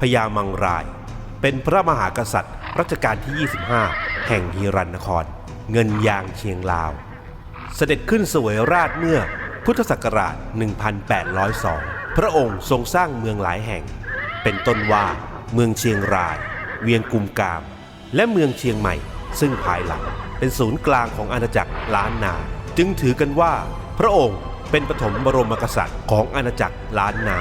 พญามังราย เป็นพระมหากษัตริย์ รัชกาลที่ 25 แห่งฮีรันนคร เงินยางเชียงลาว เสด็จขึ้นสวยราชเมื่อพุทธศักราช 1802 พระองค์ทรงสร้างเมืองหลายแห่ง เป็นต้นว่า เมืองเชียงราย เวียงกุมกาม และเมืองเชียงใหม่ ซึ่งภายหลังเป็นศูนย์กลางของอาณาจักรล้านนา จึงถือกันว่า พระองค์เป็นปฐมบรมกษัตริย์ของอาณาจักรล้านนา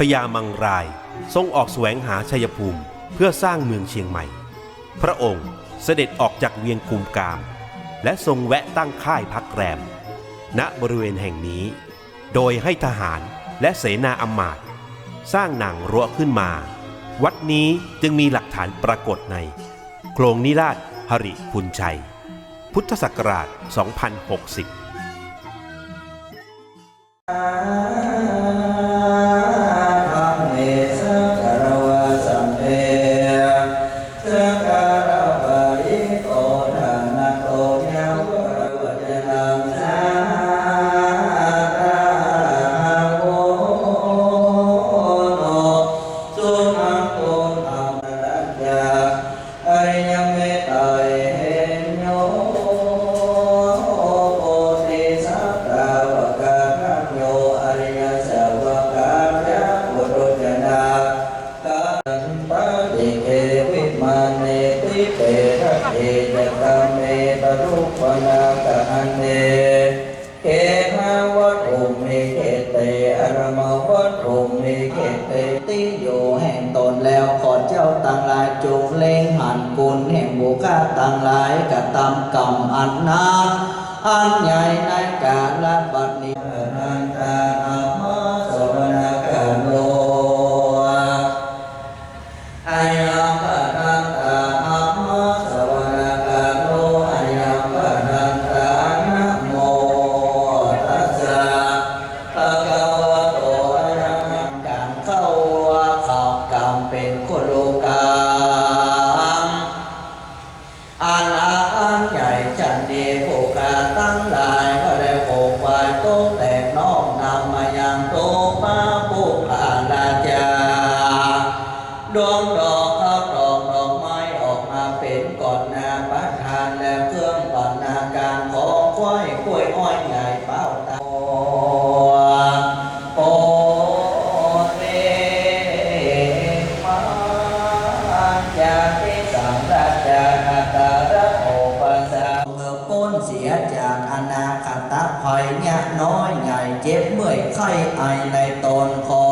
พญามังรายทรงออกแสวงหาชัยภูมิเพื่อสร้างเมืองเชียงใหม่ พระองค์เสด็จออกจากเวียงกุมกาม และทรงแวะตั้งค่ายพักแรม ณบริเวณแห่งนี้ โดยให้ทหารและเสนาอำมาตย์สร้างหนังรั้วขึ้นมา วัดนี้จึงมีหลักฐานปรากฏใน โครงนิราชหริพุนชัย พุทธศักราช 2060 เอจรรมเมตรุปนาคันเนเกหาวัตุมิเกเตอรมวัตุมิเกเตติโยแห่งตนแล้วขอเจ้าต่างหลายจงเล่งหันกุลแห่งบุคคาต่างหลายกระทำกรรมอันนาอันใหญ่ในกาลบัดนี้ ไข้ไอในตนพอ